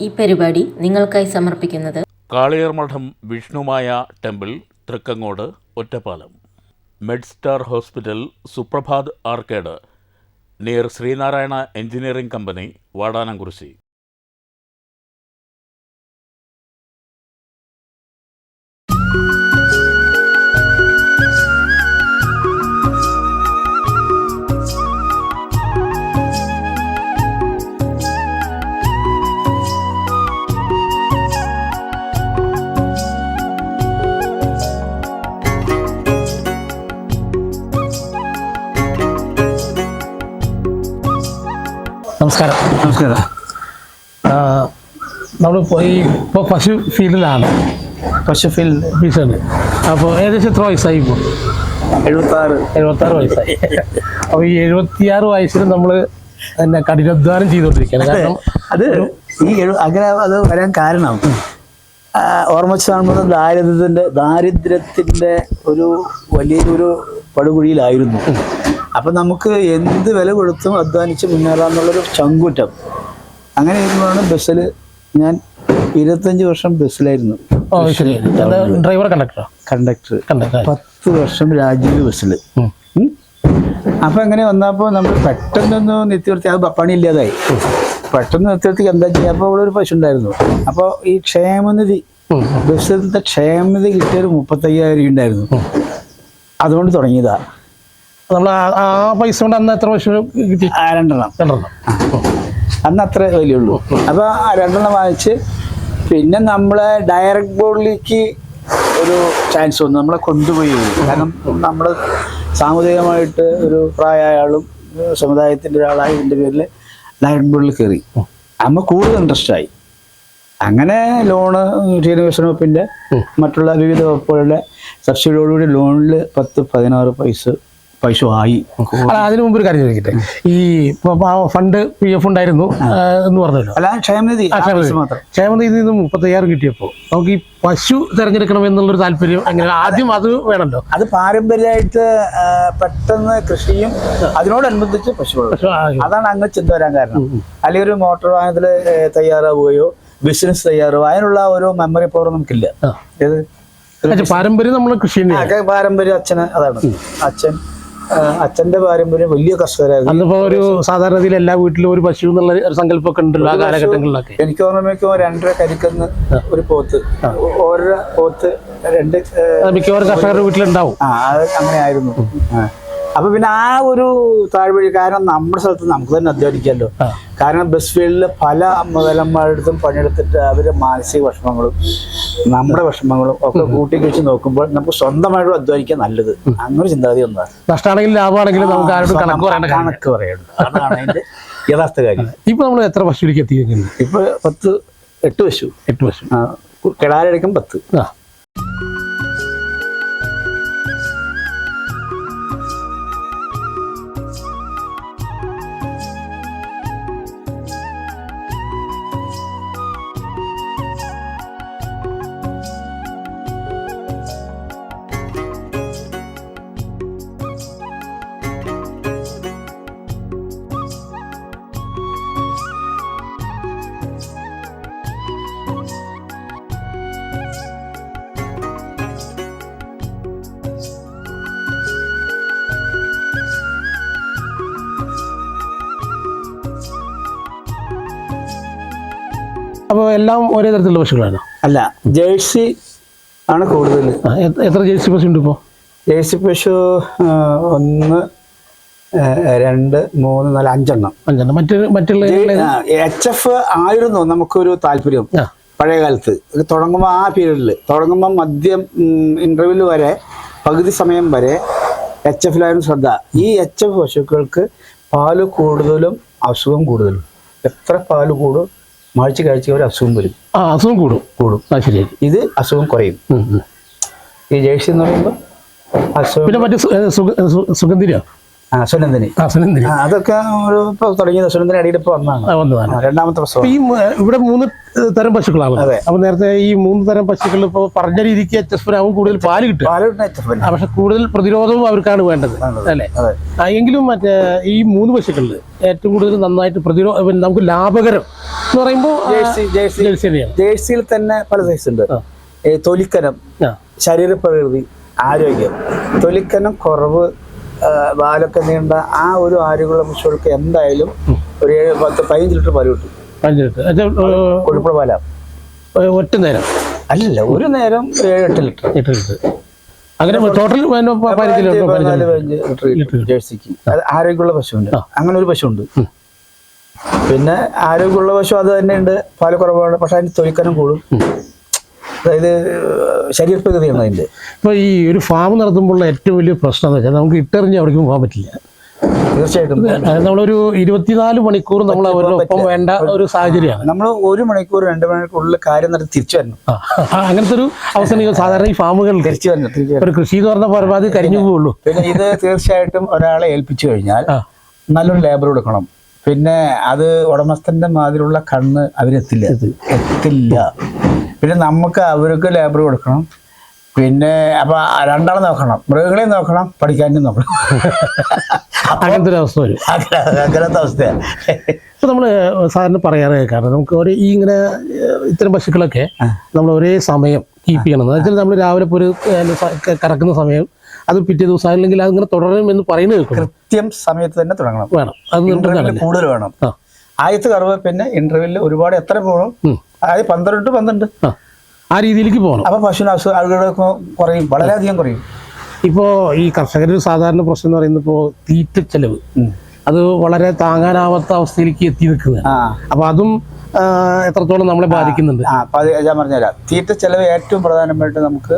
ഈ പരിപാടി നിങ്ങൾക്കായി സമർപ്പിക്കുന്നത് Kaliyar Madham Vishnumaya temple Thrikkangode Ottapalam. Medstar hospital Suprabhat arcade. Near Sreenarayana engineering company Vadanamkurissi. നമസ്കാരം. നമസ്കാരം. നമ്മൾ ഈ ഇപ്പോൾ പശു ഫീൽഡിലാണ്. പശു ഫീൽഡ് ഫീസാണ് അപ്പോൾ ഏകദേശം എത്ര വയസ്സായി ഇപ്പോൾ എഴുപത്താറ്. എഴുപത്താറ് വയസ്സായി. അപ്പോൾ ഈ എഴുപത്തിയാറ് വയസ്സിൽ നമ്മൾ തന്നെ കഠിനാധ്വാനം ചെയ്തുകൊണ്ടിരിക്കുകയാണ്. കാരണം അത് ഈ എഴു- അങ്ങനെ അത് വരാൻ കാരണം ഓർമ്മച്ച് കാണുമ്പോൾ ദാരിദ്ര്യത്തിന്റെ ദാരിദ്ര്യത്തിന്റെ ഒരു വലിയൊരു പടുകുഴിയിലായിരുന്നു. അപ്പൊ നമുക്ക് എന്ത് വില കൊടുത്തും അധ്വാനിച്ച് മുന്നേറാന്നുള്ളൊരു ചങ്കൂറ്റം. അങ്ങനെ ഇരുന്നാണ് ബസ്സിൽ ഞാൻ ഇരുപത്തഞ്ച് വർഷം ബസ്സിലായിരുന്നു. ഡ്രൈവർ കണ്ടക്ടർ കണ്ടക്ടർ പത്ത് വർഷം രാജീവ് ബസ്സിൽ അപ്പം അങ്ങനെ വന്നപ്പോൾ നമ്മൾ പെട്ടെന്നൊന്ന് നിത്യവൃത്തി അത് പണി ഇല്ലാതായി പെട്ടെന്ന് നിത്യവൃത്തിക്ക് എന്താ ചെയ്യുക അപ്പൊ അവിടെ ഒരു പശു ഉണ്ടായിരുന്നു. അപ്പോൾ ഈ ക്ഷേമനിധി ബസ്സിലത്തെ ക്ഷേമനിധി കിട്ടിയ ഒരു മുപ്പത്തയ്യായിരം ഉണ്ടായിരുന്നു. അതുകൊണ്ട് തുടങ്ങിയതാ. നമ്മൾ ആ- പൈസ കൊണ്ട് അന്ന് എത്ര പശു കിട്ടി? രണ്ടെണ്ണം. രണ്ടെണ്ണം. അന്ന് അത്ര വലിയുള്ളൂ അപ്പൊ ആ രണ്ടെണ്ണം വാങ്ങിച്ച് പിന്നെ നമ്മളെ ഡയറക്ട് ബോർഡിലേക്ക് ഒരു ചാൻസ് വന്നു. നമ്മളെ കൊണ്ടുപോയി. കാരണം നമ്മൾ സാമൂഹികമായിട്ട് ഒരു പ്രായമായ ആളും ഏഹ് സമുദായത്തിന്റെ ഒരാളായതിന്റെ പേരിൽ ഡയറക്റ്റ് ബോർഡിൽ കയറി അമ്മ കൂടുതൽ ഇൻട്രസ്റ്റ് ആയി. അങ്ങനെ ലോണ് ക്ഷീരവികസന വകുപ്പിന്റെ മറ്റുള്ള വിവിധ വകുപ്പുകളുടെ സബ്സിഡിയോടുകൂടി ലോണിൽ പത്ത് പതിനാറ് പൈസ പൈസ ആയി അല്ല അതിനു മുമ്പ് ഒരു കാര്യം ചോദിക്കട്ടെ? ഈ ഫണ്ട് പി എഫ് ഉണ്ടായിരുന്നു എന്ന് പറഞ്ഞല്ലോ. അല്ല ക്ഷേമനിധി ക്ഷേമനിധി. മുപ്പത്തയ്യായിരം കിട്ടിയപ്പോൾ നമുക്ക് ഈ പശു തിരഞ്ഞെടുക്കണം എന്നുള്ളൊരു താല്പര്യം അങ്ങനെ ആദ്യം അത് വേണല്ലോ അത് പാരമ്പര്യമായിട്ട് പെട്ടെന്ന് കൃഷിയും അതിനോടനുബന്ധിച്ച് പശു അതാണ് അങ്ങ് ചിന്ത വരാൻ കാരണം. അല്ലെങ്കിൽ ഒരു മോട്ടോർ വാഹനത്തിൽ തയ്യാറാവുകയോ ബിസിനസ് തയ്യാറാവുക അതിനുള്ള ഒരു മെമ്മറി പവർ നമുക്കില്ല. ഏത്? പാരമ്പര്യം നമ്മൾ കൃഷി പാരമ്പര്യം അച്ഛന് അതാണ്. അച്ഛൻ അച്ഛന്റെ പാരമ്പര്യം വലിയ കർഷകരായിരുന്നു. അന്നിപ്പോ ഒരു സാധാരണ രീതിയിൽ എല്ലാ വീട്ടിലും ഒരു പശു എന്നുള്ള ഒരു സങ്കല്പമൊക്കെ ഉണ്ടല്ലോ ആ കാലഘട്ടങ്ങളിലൊക്കെ. എനിക്ക് ഓർമ്മയ്ക്കോ രണ്ടര കരിക്കുന്ന ഒരു പോത്ത്. ഓരോ പോത്ത് രണ്ട് മിക്കവാറും കർഷകരുടെ വീട്ടിലുണ്ടാവും. അങ്ങനെ ആയിരുന്നു. അപ്പൊ പിന്നെ ആ ഒരു താഴ്വഴി കാരണം നമ്മുടെ സ്ഥലത്ത് നമുക്ക് തന്നെ അധ്വാനിക്കാമല്ലോ കാരണം ബസ് ഫീൽഡിൽ പല മുതലന്മാരുടെ പണിയെടുത്തിട്ട് അവരുടെ മാനസിക വിഷമങ്ങളും നമ്മുടെ വിഷമങ്ങളും ഒക്കെ കൂട്ടി കഴിച്ച് നോക്കുമ്പോൾ നമുക്ക് സ്വന്തമായിട്ട് അധ്വാനിക്കാൻ നല്ലത്. അങ്ങനെ ചിന്താഗതി ഒന്നാണ് നഷ്ടമാണെങ്കിലും ലാഭമാണെങ്കിലും നമുക്ക് ആരോട് കണക്ക് പറയണം കണക്ക് പറയണം അതാണ് അതിന്റെ യഥാർത്ഥ കാര്യം. ഇപ്പൊ നമ്മൾ എത്ര പശുവിലേക്ക് എത്തിയിരിക്കുന്നു? ഇപ്പൊ പത്ത് എട്ട് പശു എട്ട് പശു കിടാരടക്കം പത്ത്. ആ. എല്ലാം ഒരേ തരത്തിലുള്ള പശുക്കളാണ്? അല്ല ജേഴ്സി ആണ് കൂടുതൽ എത്ര- ജേഴ്സി പശു ഉണ്ട് ഇപ്പോൾ ജേഴ്സി പശു ഒന്ന് രണ്ട് മൂന്ന് നാല് അഞ്ചെണ്ണം. അഞ്ചെണ്ണം. മറ്റു മറ്റുള്ള എച്ച് എഫ് ആയിരുന്നു നമുക്കൊരു താല്പര്യം പഴയ കാലത്ത് തുടങ്ങുമ്പോൾ ആ പീരീഡിൽ തുടങ്ങുമ്പോൾ മദ്യം ഇന്റർവ്യൂവിൽ വരെ പകുതി സമയം വരെ എച്ച് എഫിലായിരുന്നു ശ്രദ്ധ. ഈ എച്ച് എഫ് പശുക്കൾക്ക് പാൽ കൂടുതലും അസുഖം കൂടുതലും. എത്ര പാൽ കൂടും? മാഴ്ച കാഴ്ച ഒരു അസുഖം വരും. ആ അസുഖം കൂടും. കൂടും. ആ ശരിയായി. ഇത് അസുഖം കുറയും. ഈ ജേഴ്സി എന്ന് പറയുമ്പോൾ അസുഖം പിന്നെ മറ്റേ സു- സുനന്ദിനി. സുനന്ദിനി. അതൊക്കെ ഒരു ഇപ്പൊ തുടങ്ങിയത് സുനന്ദിനി അടിയിൽ ഇപ്പൊ വന്നതാണ്. വന്നതാണ്. രണ്ടാമത്തെ പ്രസവം. ഈ ഇവിടെ മൂന്ന് തരം പശുക്കളാണ് അതെ. അപ്പൊ നേരത്തെ ഈ മൂന്ന് തരം പശുക്കൾ ഇപ്പൊ പറഞ്ഞ രീതിക്ക് എച്ച് എസ് ആവും കൂടുതൽ പാൽ കിട്ടും. പക്ഷെ കൂടുതൽ പ്രതിരോധവും അവർക്കാണ് വേണ്ടത്. അല്ലേ? എങ്കിലും മറ്റേ ഈ മൂന്ന് പശുക്കളിൽ ഏറ്റവും കൂടുതൽ നന്നായിട്ട് പ്രതിരോധ നമുക്ക് ലാഭകരം എന്ന് പറയുമ്പോൾ ജേഴ്സി ജേഴ്സി. ജേഴ്സി ജേഴ്സിയിൽ തന്നെ പല സൈസ് ഉണ്ട്. തൊലിക്കനം ശരീരപ്രകൃതി ആരോഗ്യം. തൊലിക്കനം കുറവ് ആ, പാലൊക്കെ നീണ്ട ആ ഒരു ആരോഗ്യമുള്ള പശുക്കൾക്ക് എന്തായാലും ഒരു ഏഴ് പത്ത് പതിനഞ്ച് ലിറ്റർ പാൽ കിട്ടും. കൊഴുപ്പുള്ള പാലാ. ഒറ്റ നേരം? അല്ലല്ല ഒരു നേരം ഏഴ് എട്ട് ലിറ്റർ. ലിറ്റർ. കിട്ടും അങ്ങനെ ടോട്ടൽ പതിനഞ്ച് ലിറ്റർ പതിനഞ്ച് പതിനഞ്ച് ലിറ്റർ ജേഴ്സിക്ക്. അത് ആരോഗ്യമുള്ള പശുണ്ട് അങ്ങനെ ഒരു പശുണ്ട് പിന്നെ ആരോഗ്യമുള്ള പശു അത് തന്നെ ഉണ്ട്. പാൽ കുറവാണ് പക്ഷെ അതിന് തൊലിക്കനം കൂടും. അതായത് ശരീരപ്രകൃതിയാണ് അതിന്റെ. ഇപ്പൊ ഈ ഒരു ഫാം നടത്തുമ്പോഴുള്ള ഏറ്റവും വലിയ പ്രശ്നം എന്ന് വെച്ചാൽ നമുക്ക് ഇട്ടെറിഞ്ഞ് അവിടേക്കും പോകാൻ പറ്റില്ല. തീർച്ചയായിട്ടും നമ്മളൊരു ഇരുപത്തിനാല് മണിക്കൂർ നമ്മൾ അവരുടെ ഒപ്പം വേണ്ട ഒരു സാഹചര്യമാണ്. നമ്മൾ ഒരു മണിക്കൂർ രണ്ട് മണിക്കൂറിൽ കാര്യം നടത്തി തിരിച്ചു വരണം. അങ്ങനത്തെ ഒരു അവസരം സാധാരണ ഈ ഫാമുകൾ തിരിച്ചു വരണം ഒരു കൃഷി എന്ന് പറഞ്ഞ പരമാവധി കരിഞ്ഞു പോവുള്ളൂ. പിന്നെ ഇത് തീർച്ചയായിട്ടും ഒരാളെ ഏൽപ്പിച്ചു കഴിഞ്ഞാൽ നല്ലൊരു ലേബർ കൊടുക്കണം. പിന്നെ അത് ഉടമസ്ഥന്റെ മാതിരിയുള്ള കണ്ണ് അവരെത്തില്ല. എത്തില്ല. പിന്നെ നമുക്ക് അവർക്ക് ലേബർ കൊടുക്കണം. പിന്നെ അപ്പൊ രണ്ടാളെ നോക്കണം. മൃഗങ്ങളെയും നോക്കണം പഠിക്കാനും നോക്കണം. അങ്ങനത്തെ ഒരു അവസ്ഥ വരും. അങ്ങനത്തെ അവസ്ഥയാണ് ഇപ്പൊ നമ്മൾ സാറിന് പറയാറ് കാരണം നമുക്ക് ഒരു ഈ ഇങ്ങനെ ഇത്തരം പശുക്കളൊക്കെ നമ്മൾ ഒരേ സമയം കീപ്പ് ചെയ്യണം. എന്ന് വെച്ചാൽ നമ്മൾ രാവിലെ ഒരു കറക്കുന്ന സമയം അത് പിറ്റേ ദിവസം അല്ലെങ്കിൽ അതിങ്ങനെ തുടരും എന്ന് പറയുന്നത് കൃത്യം സമയത്ത് തന്നെ തുടങ്ങണം. വേണം. അത് കൂടുതൽ വേണം. ആദ്യത്തെ കറവ് പിന്നെ ഇന്റർവ്യൂൽ ഒരുപാട് എത്ര പോകണം. അതായത് പന്ത്രണ്ട് പന്ത്രണ്ട്. ആ. രീതിയിലേക്ക് പോകണം. അപ്പൊ പശുവിന് അസു ആളുകളൊക്കെ കുറയും വളരെയധികം കുറയും. ഇപ്പോ ഈ കർഷകരുടെ സാധാരണ പ്രശ്നം എന്ന് പറയുന്നത് ഇപ്പോൾ തീറ്റ ചെലവ്. അത് വളരെ താങ്ങാനാവാത്ത അവസ്ഥയിലേക്ക് എത്തി നിൽക്കുന്നത് അപ്പൊ അതും എത്രത്തോളം നമ്മളെ ബാധിക്കുന്നുണ്ട്? ഞാൻ പറഞ്ഞുതരാം. തീറ്റ ചെലവ് ഏറ്റവും പ്രധാനമായിട്ട് നമുക്ക്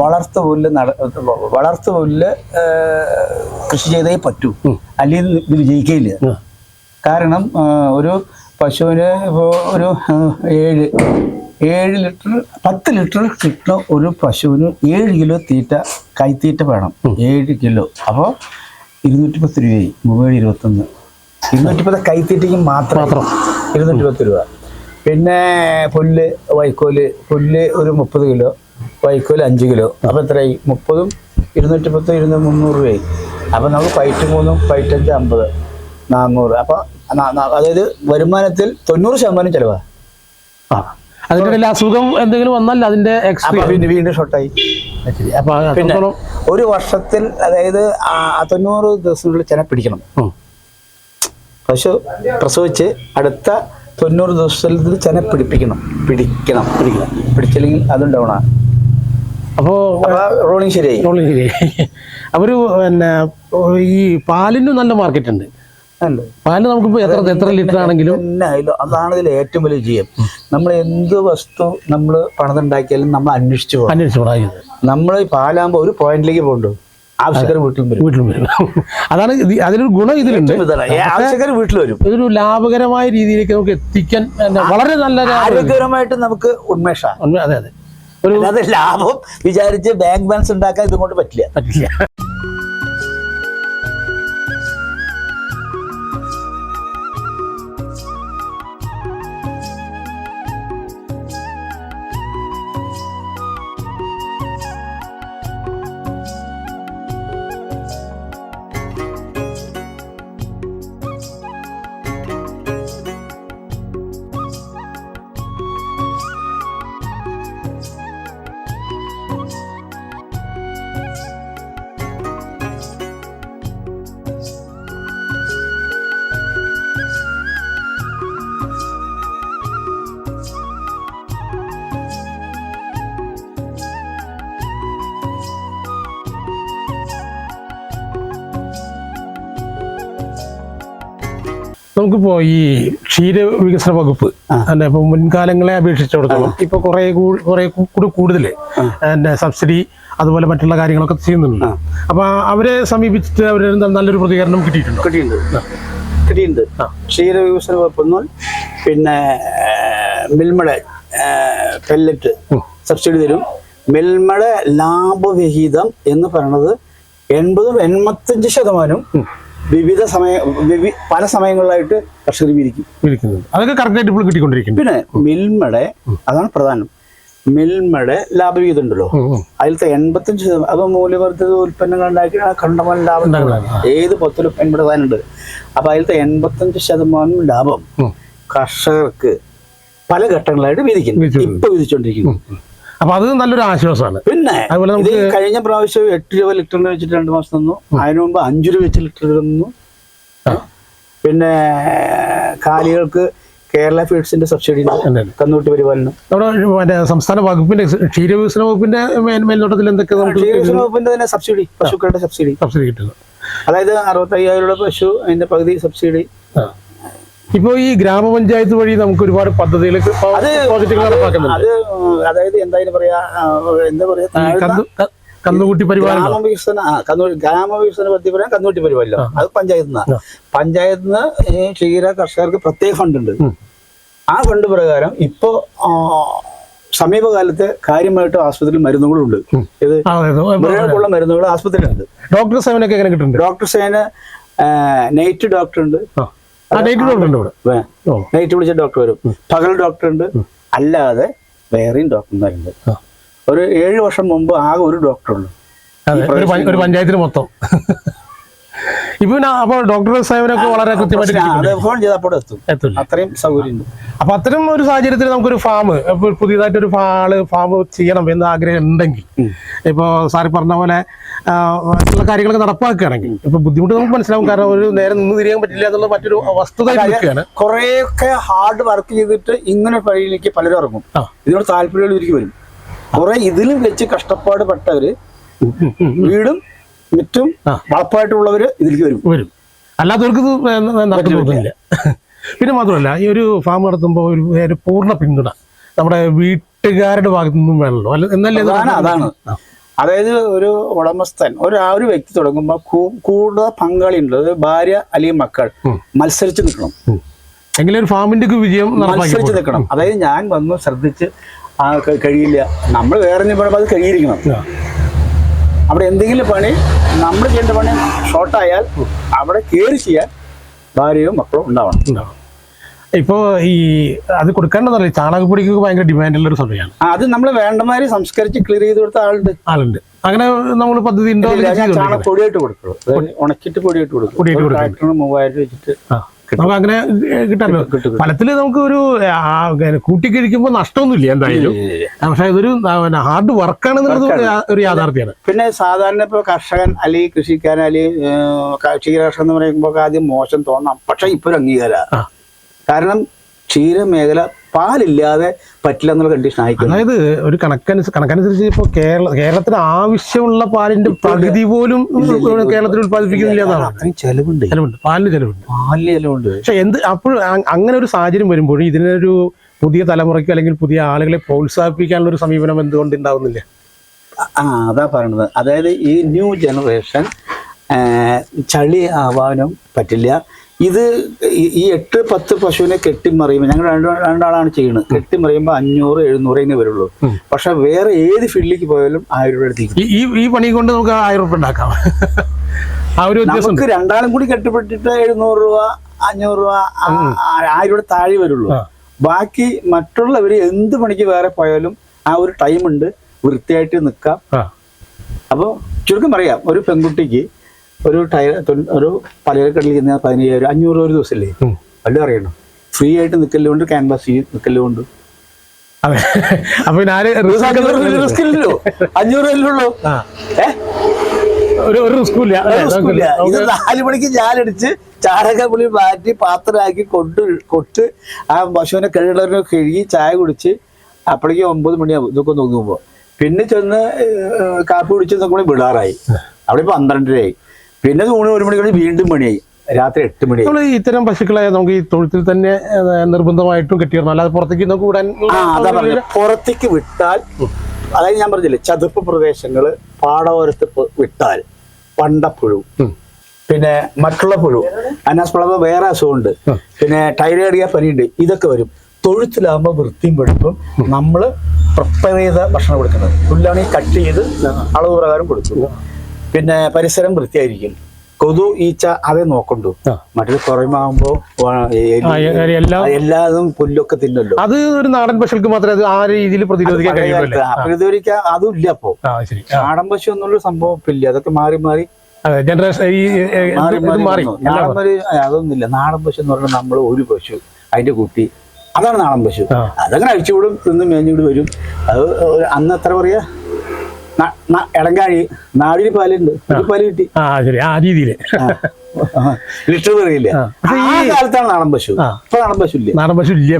വളർത്തു പുല്ല് നട വളർത്തു പുല്ല് കൃഷി ചെയ്തേ പറ്റൂ. അല്ലെങ്കിൽ ഇത് വിജയിക്കില്ല കാരണം ഒരു പശുവിന് ഇപ്പോൾ ഒരു ഏഴ് ഏഴ് ലിറ്റർ പത്ത് ലിറ്റർ കിട്ടുന്ന ഒരു പശുവിന് ഏഴ് കിലോ തീറ്റ കൈത്തീറ്റ വേണം. ഏഴ് കിലോ. അപ്പോൾ ഇരുന്നൂറ്റി പത്ത് രൂപയായി മൂവേഴ് ഇരുപത്തൊന്ന്. ഇരുന്നൂറ്റി പത്ത് കൈത്തീറ്റയ്ക്ക് മാത്രം മാത്രം. ഇരുന്നൂറ്റി പത്ത് രൂപ. പിന്നെ പുല്ല് വൈക്കോൽ പുല്ല് ഒരു മുപ്പത് കിലോ വൈക്കോൽ അഞ്ച് കിലോ. അപ്പോൾ എത്രയായി? മുപ്പതും ഇരുന്നൂറ്റി പത്തും ഇരുന്നൂറ് മുന്നൂറ് രൂപയായി. അപ്പോൾ നമുക്ക് പൈറ്റ് മൂന്നും പൈറ്റഞ്ച് അമ്പത് നാന്നൂറ്. അപ്പോൾ അതായത് വരുമാനത്തിൽ തൊണ്ണൂറ് ശതമാനം ചെലവാ. ആ. അതിന്റെ ഇടയിൽ അസുഖം എന്തെങ്കിലും വന്നാൽ അതിന്റെ പിന്നെ വീണ്ടും ഷോർട്ടായി. അപ്പൊ പിന്നെ ഒരു വർഷത്തിൽ അതായത് തൊണ്ണൂറ് ദിവസത്തിനുള്ളിൽ ചെന പിടിക്കണം. പശു പ്രസവിച്ച് അടുത്ത തൊണ്ണൂറ് ദിവസത്തിൽ ചെന പിടിപ്പിക്കണം. പിടിക്കണം. പിടിക്കണം. പിടിച്ചില്ലെങ്കിൽ അതും ഡൗൺ ആണ് അപ്പോ റോളിംഗ് റോളിങ് ശരിയായി. റോളിംഗ് ശരിയായി. അവർ പിന്നെ ഈ പാലിനും നല്ല മാർക്കറ്റ് ഉണ്ട്. പാൽ നമുക്കിപ്പോ എത്ര എത്ര ലിറ്റർ ആണെങ്കിലും? അതാണ് ഇതിൽ ഏറ്റവും വലിയ വിജയം നമ്മൾ എന്ത് വസ്തു നമ്മൾ പണിതുണ്ടാക്കിയാലും നമ്മൾ അന്വേഷിച്ചു പോകണം. അന്വേഷിച്ചു തുടങ്ങിയത് നമ്മൾ പാലാകുമ്പോൾ ഒരു പോയിന്റിലേക്ക് പോകണ്ടു? ആവശ്യക്കാർ വരും. വീട്ടിലും വരും. അതാണ് അതിലൊരു ഗുണം ഇതിലുണ്ട്. ആവശ്യക്കാർ വീട്ടിൽ വരും. ഇതൊരു ലാഭകരമായ രീതിയിലേക്ക് നമുക്ക് എത്തിക്കാൻ വളരെ നല്ല ആരോഗ്യകരമായിട്ട് നമുക്ക് ഉന്മേഷമാണ് അതെ അതെ. ഒരു ലാഭം വിചാരിച്ച് ബാങ്ക് ബാലൻസ് ഉണ്ടാക്കാൻ ഇതുകൊണ്ട് പറ്റില്ല. പറ്റില്ല. നമുക്കിപ്പോ ഈ ക്ഷീര വികസന വകുപ്പ് അല്ലെ ഇപ്പൊ മുൻകാലങ്ങളെ അപേക്ഷിച്ചിടത്തോളം ഇപ്പൊ കുറെ കുറെ കൂടി കൂടുതൽ എന്റെ സബ്സിഡി അതുപോലെ മറ്റുള്ള കാര്യങ്ങളൊക്കെ ചെയ്യുന്നുണ്ട്. അപ്പൊ അവരെ സമീപിച്ചിട്ട് അവർ നല്ലൊരു പ്രതികരണം കിട്ടിയിട്ടുണ്ട്? കിട്ടിയിട്ടുണ്ട്. കിട്ടിയിട്ടുണ്ട്. ക്ഷീര വികസന വകുപ്പ് പിന്നെ മിൽമയുടെ പെല്ലറ്റ് സബ്സിഡി തരും. മിൽമയുടെ ലാഭവിഹിതം എന്ന് പറയുന്നത് എൺപതും എൺപത്തഞ്ച് ശതമാനം വിവിധ സമയ വിവി പല സമയങ്ങളിലായിട്ട് കർഷകർ വിരിക്കും. വിരിക്കുന്നുണ്ട് അതൊക്കെ കറക്റ്റായിട്ട് ഇപ്പോൾ കിട്ടിക്കൊണ്ടിരിക്കുന്നു. പിന്നെ മിൽമയുടെ അതാണ് പ്രധാനം. മിൽമയുടെ ലാഭവിഹിതം ഉണ്ടല്ലോ. അതിലത്തെ എൺപത്തഞ്ച് ശതമാനം അപ്പൊ മൂല്യവർദ്ധിത ഉൽപ്പന്നങ്ങൾ ഉണ്ടാക്കി കണ്ടമാനം ലാഭം. ഏത് പത്തിലും എൺപതാനുണ്ട് അപ്പൊ അതിലത്തെ എൺപത്തഞ്ച് ശതമാനം ലാഭം. കർഷകർക്ക് പല ഘട്ടങ്ങളായിട്ട് വിധിക്കുന്നു ഇപ്പൊ വിധിച്ചോണ്ടിരിക്കുന്നു അപ്പൊ അത് നല്ലൊരു ആശ്വാസമാണ്. പിന്നെ അതുപോലെ നമുക്ക് കഴിഞ്ഞ പ്രാവശ്യം എട്ട് രൂപ ലിറ്ററിന് വെച്ചിട്ട് രണ്ട് മാസം തന്നു അതിനു മുമ്പ് അഞ്ചു രൂപ വെച്ച് ലിറ്റർ തന്നു പിന്നെ കാലികൾക്ക് കേരള ഫീഡ്സിന്റെ സബ്സിഡി കന്നുകൂട്ടി പരിപാലനം. നമ്മുടെ സംസ്ഥാന വകുപ്പിന്റെ ക്ഷീരവികസന വകുപ്പിന്റെ മേൽ- മേൽനോട്ടത്തിൽ എന്തൊക്കെ ക്ഷീരവികസന വകുപ്പിന്റെ തന്നെ സബ്സിഡി പശുക്കളുടെ സബ്സിഡി. സബ്സിഡി കിട്ടുന്നു അതായത് അറുപത്തയ്യായിരം രൂപ പശു അതിന്റെ പകുതി സബ്സിഡി. ഇപ്പോൾ ഈ ഗ്രാമപഞ്ചായത്ത് വഴി നമുക്ക് ഒരുപാട് പദ്ധതികൾ പ്രോജക്റ്റുകൾ നടപ്പാക്കുന്നുണ്ട്. അത് അതായത് എന്തായാലും പറയാ എന്താ പറയാ കന്നുകുട്ടി പരിപാലനം. ഗ്രാമവികസന ഗ്രാമവികസന പദ്ധതി പറയാൻ കന്നുകുട്ടി പരിപാലനം. അത് പഞ്ചായത്തിൽ നിന്ന് പഞ്ചായത്തിൽ നിന്ന് ക്ഷീര കർഷകർക്ക് പ്രത്യേക ഫണ്ടുണ്ട്. ആ ഫണ്ട് പ്രകാരം ഇപ്പോ സമീപകാലത്ത് കാര്യമായിട്ട് ആശുപത്രിയിൽ മരുന്നുകളുണ്ട്. ഇത്. മൃഗങ്ങൾക്കുള്ള മരുന്നുകൾ ആശുപത്രിയിലുണ്ട്. ഡോക്ടർ സേവനൊക്കെ എങ്ങനെ കിട്ടുന്നുണ്ട്? ഡോക്ടർ സേന നൈറ്റ് ഡോക്ടർ ഉണ്ട് നൈറ്റ് വിളിച്ച ഡോക്ടർ വരും. പകൽ ഡോക്ടർ ഉണ്ട്. അല്ലാതെ വേറെയും ഡോക്ടർമാരുണ്ട്. ഒരു ഏഴ് വർഷം മുമ്പ് ആകെ ഒരു ഡോക്ടറുണ്ട് ഉള്ളു. ഒരു പഞ്ചായത്തിന് മൊത്തം. ഇപ്പൊ അപ്പൊ ഡോക്ടർ സേവനമൊക്കെ വളരെ കൃത്യമായിട്ട്. ഫോൺ ചെയ്താൽ അപ്പോൾ എത്തും. എത്തില്ല അത്രയും സൗകര്യം അപ്പൊ അത്തരം ഒരു സാഹചര്യത്തിൽ നമുക്കൊരു ഫാം പുതിയതായിട്ട് ഒരു ആൾ ഫാം ചെയ്യണം എന്ന് ആഗ്രഹം ഉണ്ടെങ്കിൽ ഇപ്പൊ സാറി പറഞ്ഞ പോലെ മറ്റുള്ള കാര്യങ്ങളൊക്കെ നടപ്പാക്കുകയാണെങ്കിൽ ഇപ്പൊ ബുദ്ധിമുട്ട് നമുക്ക് മനസ്സിലാവും. കാരണം ഒരു നേരെ നിന്ന് തിരിയാൻ പറ്റില്ല എന്നുള്ള മറ്റൊരു വസ്തുത കുറെയൊക്കെ ഹാർഡ് വർക്ക് ചെയ്തിട്ട് ഇങ്ങനെ വഴിയിലേക്ക് പലരും ഇറങ്ങും. ഇതിനോട് താല്പര്യമുള്ളവർക്ക് വരും. കുറെ ഇതിലും വെച്ച് കഷ്ടപ്പാട് പെട്ടവര് വീടും മിറ്റും ആ. വളപ്പായിട്ടുള്ളവര് ഇതിലേക്ക് വരും. വരും. അല്ലാത്തവർക്ക് നടന്നു പിന്നെ മാത്രമല്ല ഈ ഒരു ഫാം നടത്തുമ്പോൾ ഒരു പൂർണ പിന്തുണ. നമ്മുടെ വീട്ടുകാരുടെ ഭാഗത്തു നിന്നും വേണമല്ലോ അല്ല എന്നല്ലേ അതാണ് അതായത് ഒരു ഉടമസ്ഥൻ ഒരു ആ ഒരു വ്യക്തി തുടങ്ങുമ്പോൾ കൂടുതൽ പങ്കാളി ഉണ്ട് ഭാര്യ അല്ലെങ്കിൽ മക്കൾ മത്സരിച്ച് നിൽക്കണം. എങ്കിലും ഒരു ഫാമിന്റെ വിജയം മത്സരിച്ച് നിൽക്കണം. അതായത് ഞാൻ വന്ന് ശ്രദ്ധിച്ച് ആ കഴിയില്ല. നമ്മൾ വേറെ അത് കഴിയിരിക്കണം. അവിടെ എന്തെങ്കിലും പണി നമ്മൾ ചെയ്യേണ്ട പണി ഷോർട്ടായാൽ അവിടെ കയറി ചെയ്യാൻ ഭാര്യയും മക്കളും ഉണ്ടാവണം. ഉണ്ടാവണം. ഇപ്പോ ഈ അത് കൊടുക്കേണ്ടതല്ല ചാണകപ്പൊടിക്ക് ഭയങ്കര ഡിമാൻഡുള്ള ഒരു സമയമാണ്. അത് നമ്മൾ വേണ്ടമാതിരി സംസ്കരിച്ച് ക്ലിയർ ചെയ്ത് കൊടുത്ത ആളുണ്ട്. ആളുണ്ട്. അങ്ങനെ നമ്മൾ പദ്ധതി ഉണ്ടോ ചാണകപ്പൊടിയായിട്ട് കൊടുക്കുള്ളൂ ഉണക്കിട്ട് പൊടിയായിട്ട് കൊടുക്കും മൂവായിരം രൂപ വെച്ചിട്ട്. നമുക്ക് അങ്ങനെ കിട്ടാമല്ലോ ഫലത്തിൽ നമുക്ക് ഒരു കൂട്ടിക്കഴിക്കുമ്പോൾ നഷ്ടമൊന്നുമില്ല എന്തായാലും. പക്ഷെ ഇതൊരു ഹാർഡ് വർക്കാണെന്നുള്ളത് ഒരു യാഥാർത്ഥ്യമാണ്. പിന്നെ സാധാരണ ഇപ്പോൾ കർഷകൻ അല്ലെങ്കിൽ കൃഷിക്കാരൻ അല്ലെങ്കിൽ ക്ഷീരകർഷകൻ എന്ന് പറയുമ്പോൾ ആദ്യം മോശം തോന്നാം പക്ഷെ ഇപ്പൊ ഒരു അംഗീകാര. കാരണം കാരണം ക്ഷീരമേഖല പാലില്ലാതെ പറ്റില്ല എന്നുള്ള കണ്ടീഷൻ ആയി അതായത് ഒരു കണക്കനുസരിച്ച് കണക്കനുസരിച്ച് ഇപ്പോൾ കേരള കേരളത്തിന് ആവശ്യമുള്ള പാലിന്റെ പകുതി പോലും കേരളത്തിൽ ഉത്പാദിപ്പിക്കുന്നില്ല എന്നാണ്. ചെലവുണ്ട്. ചെലവുണ്ട്. പാലിന് ചെലവുണ്ട്. പാലിന് ചെലവുണ്ട്. പക്ഷെ എന്ത് അപ്പോൾ അങ്ങനെ ഒരു സാഹചര്യം വരുമ്പോഴും ഇതിനൊരു പുതിയ തലമുറയ്ക്ക് അല്ലെങ്കിൽ പുതിയ ആളുകളെ പ്രോത്സാഹിപ്പിക്കാനുള്ള ഒരു സമീപനം എന്തുകൊണ്ട് ഉണ്ടാവുന്നില്ല? ആ അതാ പറയണത്. അതായത് ഈ ന്യൂ ജനറേഷൻ ചളി ആവാനും പറ്റില്ല. ഇത് ഈ- എട്ട് പത്ത് പശുവിനെ കെട്ടിമറിയുമ്പോൾ ഞങ്ങൾ രണ്ട് രണ്ടാളാണ് ചെയ്യുന്നത്. കെട്ടിമറിയുമ്പോൾ അഞ്ഞൂറ് എഴുന്നൂറ് ഇങ്ങനെ വരുള്ളൂ. പക്ഷെ വേറെ ഏത് ഫീൽഡിലേക്ക് പോയാലും ആയിരം രൂപ എടുത്തേക്കും ഈ ഈ പണി കൊണ്ട് നമുക്ക് ആയിരം രൂപ ഉണ്ടാക്കാം. ആ ഒരു നമുക്ക് രണ്ടാളും കൂടി കെട്ടിപ്പെട്ടിട്ട് എഴുന്നൂറ് രൂപ അഞ്ഞൂറ് രൂപ ആയിരം രൂപ താഴെ വരുള്ളൂ. ബാക്കി മറ്റുള്ളവർ എന്ത് പണിക്ക് വേറെ പോയാലും ആ ഒരു ടൈം ഉണ്ട് വൃത്തിയായിട്ട് നിൽക്കാം അപ്പോൾ ചുരുക്കം പറയാം ഒരു പെൺകുട്ടിക്ക് ഒരു ടയർ ഒരു പലചരക്കടയിൽ ചെന്ന പതിനയ്യായിരം അഞ്ഞൂറ് രൂപ ഒരു ദിവസമല്ലേ? ഉം. വല്ല അറിയണം ഫ്രീ ആയിട്ട് നിൽക്കലുണ്ട് ക്യാൻവാസ് നിൽക്കലുണ്ട് അപ്പൊ റിസ്ക് ഇല്ലല്ലോ. അഞ്ഞൂറ് രൂപയല്ലേ ഒരു. ഇത് നാല് മണിക്ക് മാറ്റി പാത്രമാക്കി കൊണ്ട് കൊട്ട് ആ പശുവിനെ കഴുകുന്നവരെ കഴുകി ചായ കുടിച്ച് അപ്പോഴേക്കും ഒമ്പത് മണിയാവും. ഇതൊക്കെ നോക്കുമ്പോൾ പിന്നെ ചെന്ന് കാപ്പി കുടിച്ച് നോക്കുമ്പോൾ വിടാറായി. അവിടെ പന്ത്രണ്ടരയായി. പിന്നെ ഊണ് ഒരു മണി കഴിഞ്ഞ് വീണ്ടും പണിയായി. രാത്രി എട്ട് മണി നമ്മൾ ഇത്തരം പശുക്കളെ നമുക്ക് ഈ തൊഴുത്തിൽ തന്നെ നിർബന്ധമായിട്ടും കെട്ടിയിടണം. അല്ലാതെ പുറത്തേക്ക് നമുക്ക് വിടാൻ പുറത്തേക്ക് വിട്ടാൽ അതായത് ഞാൻ പറഞ്ഞില്ലേ ചതുപ്പ് പ്രദേശങ്ങൾ പാടോരത്ത് പ് വിട്ടാൽ പണ്ടപ്പുഴു. പിന്നെ മറ്റുള്ള പുഴു അനാസ്പ്ലവ വേറെ അസുഖമുണ്ട്. പിന്നെ ടൈറേറിയ പനിയുണ്ട്. ഇതൊക്കെ വരും. തൊഴുത്തിലാകുമ്പോൾ വൃത്തിയും വെടുപ്പും നമ്മൾ പ്രിപ്പയർ ചെയ്ത ഭക്ഷണം കൊടുക്കുന്നത്. പുല്ലാണെങ്കിൽ കട്ട് ചെയ്ത് അളവ് പ്രകാരം കൊടുക്കും. പിന്നെ പരിസരം വൃത്തിയായിരിക്കും. കൊതു ഈച്ച അതേ നോക്കണ്ടു. മറ്റൊരു കുറയുമാകുമ്പോ എല്ലാതും പുല്ലൊക്കെ തിന്നല്ലോ. അത് ഒരു നാടൻ പശുക്കൾക്ക് മാത്രമേ അത് ആ രീതിയിൽ പ്രതിരോധിക്കാൻ പ്രതിരോധിക്കാൻ അതും ഇല്ല അപ്പോ നാടൻ പശു എന്നുള്ള സംഭവം ഇല്ല അതൊക്കെ മാറി മാറി ജനറേഷൻ അതൊന്നുമില്ല നാടൻ പശു എന്ന് പറഞ്ഞാൽ നമ്മൾ ഒരു പശു അതിന്റെ കുട്ടി. അതാണ് നാടൻ പശു. അതങ്ങനെ അഴിച്ചുവിടും തിന്ന് മേഞ്ഞുകൂടി വരും. അത് അന്ന് എത്ര പറയാ? ന- ന- ഇടങ്കാഴി നാടിന് പാലുണ്ട്. പാൽ കിട്ടി. ആ ശരി. ആ രീതിയിൽ ലിറ്റർ പറയില്ല? ആ. കാലത്താണ് നാടൻ പശു. ഇപ്പൊ നാടൻ പശു ഇല്ല. നാടൻ പശു ഇല്ല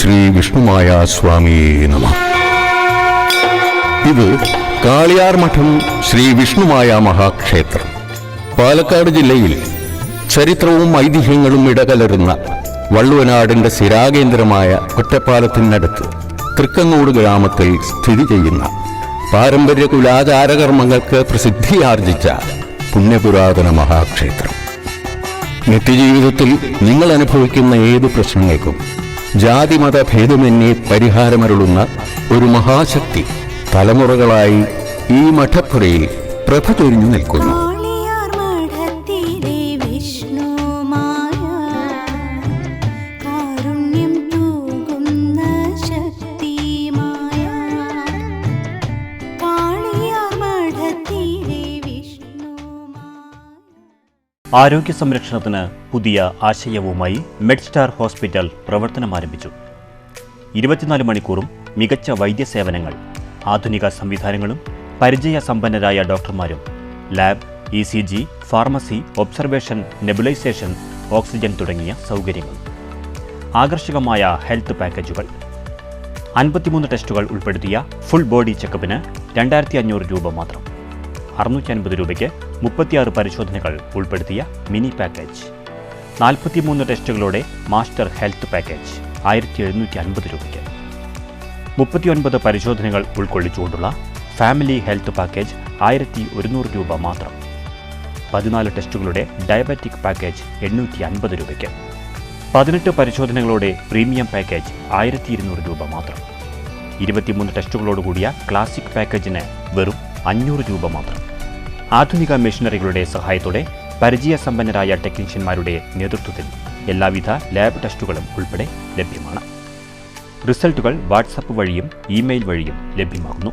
ശ്രീ വിഷ്ണുമായ സ്വാമിയെ നമ. ഇത് കാളിയാർ മഠം ശ്രീ വിഷ്ണുമായ മഹാക്ഷേത്രം. പാലക്കാട് ജില്ലയിൽ ചരിത്രവും ഐതിഹ്യങ്ങളും ഇടകലരുന്ന വള്ളുവനാടിന്റെ സ്ഥിരാകേന്ദ്രമായ ഒറ്റപ്പാലത്തിനടുത്ത് തൃക്കങ്ങോട് ഗ്രാമത്തിൽ സ്ഥിതി ചെയ്യുന്ന പാരമ്പര്യ കുലാചാരകർമ്മങ്ങൾക്ക് പ്രസിദ്ധിയാർജിച്ച പുണ്യപുരാതന മഹാക്ഷേത്രം. നിത്യജീവിതത്തിൽ നിങ്ങൾ അനുഭവിക്കുന്ന ഏത് പ്രശ്നങ്ങൾക്കും ജാതിമത ഭേദമന്യേ പരിഹാരമരുളുന്ന ഒരു മഹാശക്തി തലമുറകളായി ഈ മഠപ്പുരയിൽ പ്രഭ ചൊരിഞ്ഞു നിൽക്കുന്നു. ആരോഗ്യ സംരക്ഷണത്തിന് പുതിയ ആശയവുമായി മെഡ്സ്റ്റാർ ഹോസ്പിറ്റൽ പ്രവർത്തനം ആരംഭിച്ചു. ഇരുപത്തിനാല് മണിക്കൂറും മികച്ച വൈദ്യസേവനങ്ങൾ ആധുനിക സംവിധാനങ്ങളും പരിചയ സമ്പന്നരായ ഡോക്ടർമാരും lab E C G pharmacy observation nebulisation oxygen തുടങ്ങിയ സൗകര്യങ്ങൾ. ആകർഷകമായ ഹെൽത്ത് പാക്കേജുകൾ. അൻപത്തിമൂന്ന് ടെസ്റ്റുകൾ ഉൾപ്പെടുത്തിയ ഫുൾ ബോഡി ചെക്കപ്പിന് രണ്ടായിരത്തി അഞ്ഞൂറ് രൂപ മാത്രം. അറുന്നൂറ്റി അൻപത് രൂപയ്ക്ക് മുപ്പത്തിയാറ് പരിശോധനകൾ ഉൾപ്പെടുത്തിയ മിനി പാക്കേജ്. നാൽപ്പത്തിമൂന്ന് ടെസ്റ്റുകളോടെ മാസ്റ്റർ ഹെൽത്ത് പാക്കേജ് ആയിരത്തി എഴുന്നൂറ്റി അൻപത് രൂപയ്ക്ക്. മുപ്പത്തിയൊൻപത് പരിശോധനകൾ ഉൾക്കൊള്ളിച്ചുകൊണ്ടുള്ള ഫാമിലി ഹെൽത്ത് പാക്കേജ് ആയിരത്തി ഒരുന്നൂറ് രൂപ മാത്രം. പതിനാല് ടെസ്റ്റുകളുടെ ഡയബറ്റിക് പാക്കേജ് എണ്ണൂറ്റി അൻപത് രൂപയ്ക്ക്. പതിനെട്ട് പരിശോധനകളോടെ പ്രീമിയം പാക്കേജ് ആയിരത്തി ഇരുന്നൂറ് രൂപ മാത്രം. ഇരുപത്തിമൂന്ന് ടെസ്റ്റുകളോടുകൂടിയ ക്ലാസിക് പാക്കേജിന് വെറും അഞ്ഞൂറ് രൂപ മാത്രം. ആധുനിക മെഷീനറികളുടെ സഹായത്തോടെ പരിചയസമ്പന്നരായ ടെക്നീഷ്യന്മാരുടെ നേതൃത്വത്തിൽ എല്ലാവിധ ലാബ് ടെസ്റ്റുകളും ഉൾപ്പെടെ ലഭ്യമാണ്. റിസൾട്ടുകൾ വാട്സപ്പ് വഴിയും ഇമെയിൽ വഴിയും ലഭ്യമാകുന്നു.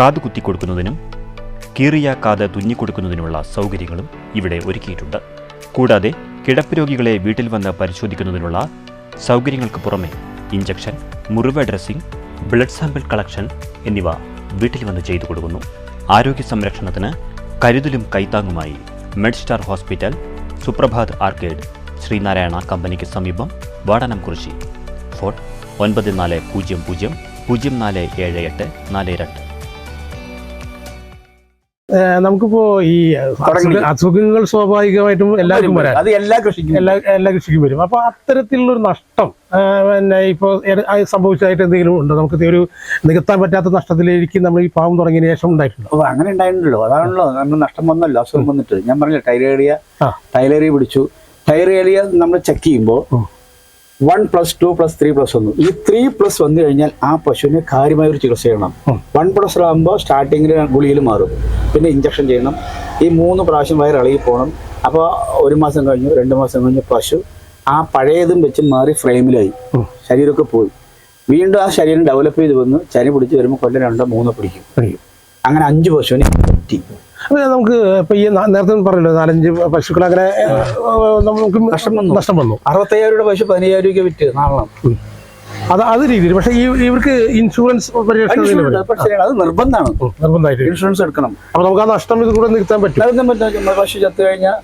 കാത് കുത്തിക്കൊടുക്കുന്നതിനും കീറിയ കാത് തുന്നിക്കൊടുക്കുന്നതിനുള്ള സൗകര്യങ്ങളും ഇവിടെ ഒരുക്കിയിട്ടുണ്ട്. കൂടാതെ കിടപ്പ് രോഗികളെ വീട്ടിൽ വന്ന് പരിശോധിക്കുന്നതിനുള്ള സൗകര്യങ്ങൾക്ക് പുറമെ ഇഞ്ചക്ഷൻ മുറിവ് ഡ്രസ്സിംഗ് ബ്ലഡ് സാമ്പിൾ കളക്ഷൻ എന്നിവ വീട്ടിൽ വന്ന് ചെയ്തു കൊടുക്കുന്നു. ആരോഗ്യ സംരക്ഷണത്തിന് കരുതലും കൈത്താങ്ങുമായി Medstar hospital Suprabhat arcade Sreenarayana കമ്പനിക്ക് സമീപം വാടനം വാടനംകുറിശി ഫോൺ ഒൻപത് നാല് പൂജ്യം പൂജ്യം പൂജ്യം നാല് ഏഴ് എട്ട് നാല് രണ്ട്. നമുക്കിപ്പോ ഈ അസുഖ- അസുഖങ്ങൾ സ്വാഭാവികമായിട്ടും എല്ലാവർക്കും വരാം. അത് എല്ലാ കൃഷിക്കും എല്ലാ എല്ലാ കൃഷിക്കും വരും. അപ്പൊ അത്തരത്തിലുള്ളൊരു നഷ്ടം ആ, പിന്നെ ഇപ്പോൾ സംഭവിച്ചതായിട്ട് എന്തെങ്കിലും ഉണ്ടോ? നമുക്ക് ഒരു നികത്താൻ പറ്റാത്ത നഷ്ടത്തിലേക്ക് നമ്മൾ ഈ പാവം തുടങ്ങിയ ശേഷം ഉണ്ടായിട്ടുണ്ടോ. അങ്ങനെ ഉണ്ടായിട്ടുണ്ടല്ലോ. അതാണല്ലോ. നമ്മൾ നഷ്ടം വന്നല്ലോ അസുഖം വന്നിട്ട്. ഞാൻ പറഞ്ഞില്ല ടൈലേറിയ. ടൈലേറിയ പിടിച്ചു. ടൈലേറിയ നമ്മൾ ചെക്ക് ചെയ്യുമ്പോൾ. One plus two plus three plus ഒന്ന്. ഈ ത്രീ പ്ലസ് വന്നു കഴിഞ്ഞാൽ ആ പശുവിന് കാര്യമായ ഒരു ചികിത്സ ചെയ്യണം. വൺ പ്ലസ് ആകുമ്പോൾ സ്റ്റാർട്ടിങ്ങിൽ ഗുളിയിൽ മാറും. പിന്നെ ഇഞ്ചക്ഷൻ ചെയ്യണം. ഈ മൂന്ന് പ്രാവശ്യം വയർ ഇളകി പോകണം അപ്പോൾ ഒരു മാസം കഴിഞ്ഞു രണ്ട് മാസം കഴിഞ്ഞ് പശു ആ പഴയതും വെച്ച് മാറി ഫ്രെയിമിലായി. ശരീരമൊക്കെ പോയി. വീണ്ടും ആ ശരീരം ഡെവലപ്പ് ചെയ്ത് വന്ന് ചനി പിടിച്ച് വരുമ്പോൾ കൊല്ലം രണ്ടോ മൂന്നോ പിടിക്കും. പിടിക്കും. അങ്ങനെ അഞ്ച് പശുവിനെ പറ്റി. അപ്പൊ നമുക്ക് ഇപ്പൊ ഈ നേരത്തെ പറഞ്ഞല്ലോ നാലഞ്ച് പശുക്കൾ അങ്ങനെ നമുക്ക് നഷ്ടം വന്നു. അറുപത്തയ്യായിരം രൂപ പശു പതിനയ്യായിരം രൂപയ്ക്ക് വിറ്റ് നാളെ അത് അത് രീതിയിൽ. പക്ഷെ ഈ ഇവർക്ക് ഇൻഷുറൻസ് അത് നിർബന്ധമാണ്. നിർബന്ധമായിട്ട്. ഇൻഷുറൻസ് എടുക്കണം. അപ്പൊ നമുക്ക് ആ നഷ്ടം ഇത് കൂടെ നിർത്താൻ പറ്റും. പശു ചത്തു കഴിഞ്ഞാൽ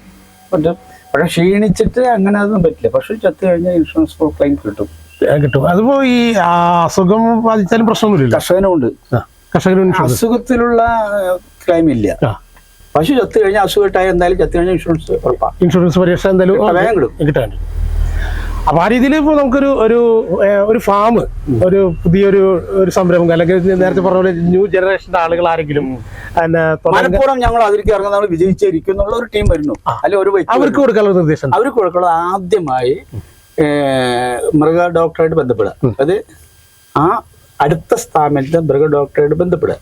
പറ്റും. പക്ഷെ ക്ഷീണിച്ചിട്ട് അങ്ങനെ അതൊന്നും പറ്റില്ല. പശു ചത്തു കഴിഞ്ഞാൽ ഇൻഷുറൻസ് ക്ലെയിം കിട്ടും. കിട്ടും. അതിപ്പോ ഈ അസുഖം ബാധിച്ചാലും പ്രശ്നമൊന്നുമില്ല കർഷകനുണ്ട് കർഷകനും അസുഖത്തിലുള്ള ക്ലെയിം ഇല്ല. പശു ചത്തു കഴിഞ്ഞാൽ അസുഖമായിട്ടായ എന്തായാലും ചത്തു കഴിഞ്ഞാൽ ഇൻഷുറൻസ് ഉറപ്പാണ്. ഇൻഷുറൻസ് പരിരക്ഷ എന്തായാലും വേഗം കിട്ടും. കിട്ടാൻ അപ്പൊ ആ രീതിയിൽ ഇപ്പൊ നമുക്കൊരു ഒരു ഒരു ഫാം ഒരു പുതിയൊരു ഒരു സംരംഭം അല്ലെങ്കിൽ നേരത്തെ പറഞ്ഞ പോലെ ന്യൂ ജനറേഷന്റെ ആളുകൾ ആരെങ്കിലും മലപ്പുറം ഞങ്ങൾ അതിലേക്ക് ഇറങ്ങുന്ന നമ്മൾ വിജയിച്ചിരിക്കും എന്നുള്ള ഒരു ടീം വരുന്നു. അല്ലെ ഒരു അവർക്ക് കൊടുക്കാനുള്ള നിർദ്ദേശം. അവർക്ക് കൊടുക്കാനുള്ള ആദ്യമായി മൃഗ ഡോക്ടറായിട്ട് ബന്ധപ്പെടുക. അത് ആ അടുത്ത സ്ഥാപനത്തിൽ മൃഗ ഡോക്ടറായിട്ട് ബന്ധപ്പെടുക.